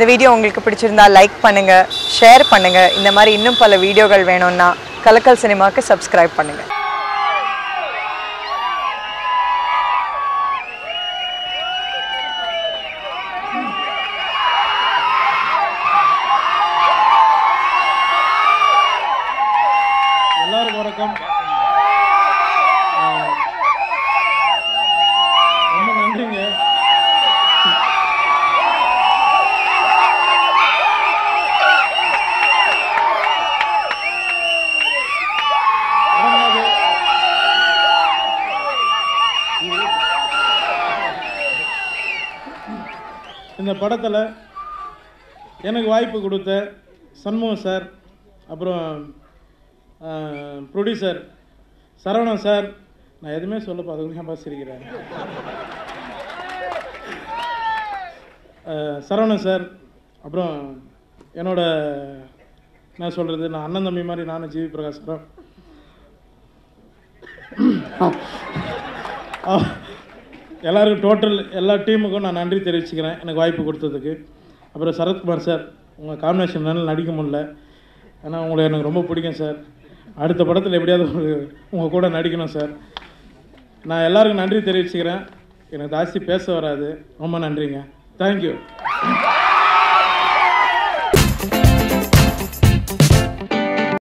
இந்த வீடியோ உங்களுக்கு பிடிச்சிருந்தா லைக் பண்ணுங்க ஷேர் பண்ணுங்க. இந்த மாதிரி இன்னும் பல வீடியோகள் வேணும்னா கலக்கல் சினிமாக்கு சப்ஸ்கிரைப் பண்ணுங்க. எல்லாருக்கும் வணக்கம். இந்த படத்தில் எனக்கு வாய்ப்பு கொடுத்த சண்முகம் சார் அப்புறம் ப்ரொடியூசர் சரவணன் சார் நான் எதுவுமே சொல்ல பார்த்து ஏன் சிரிக்கிறேன். சரவணன் சார் அப்புறம் என்னோட என்ன சொல்கிறது நான் அண்ணன் தம்பி மாதிரி நானும் ஜிவி பிரகாஷ் சார். எல்லாருக்கும் டோட்டல் எல்லா டீமுக்கும் நான் நன்றி தெரிவிச்சுக்கிறேன். எனக்கு வாய்ப்பு கொடுத்ததுக்கு. அப்புறம் சரத்குமார் சார் உங்கள் காம்பினேஷன் என்னால் நடிக்க முடில ஆனால் உங்களை எனக்கு ரொம்ப பிடிக்கும் சார். அடுத்த படத்தில் எப்படியாவது உங்கள் கூட நடிக்கணும் சார். நான் எல்லாருக்கும் நன்றி தெரிவிச்சுக்கிறேன். எனக்கு ஜாஸ்தி பேச வராது. ரொம்ப நன்றிங்க. தேங்க்யூ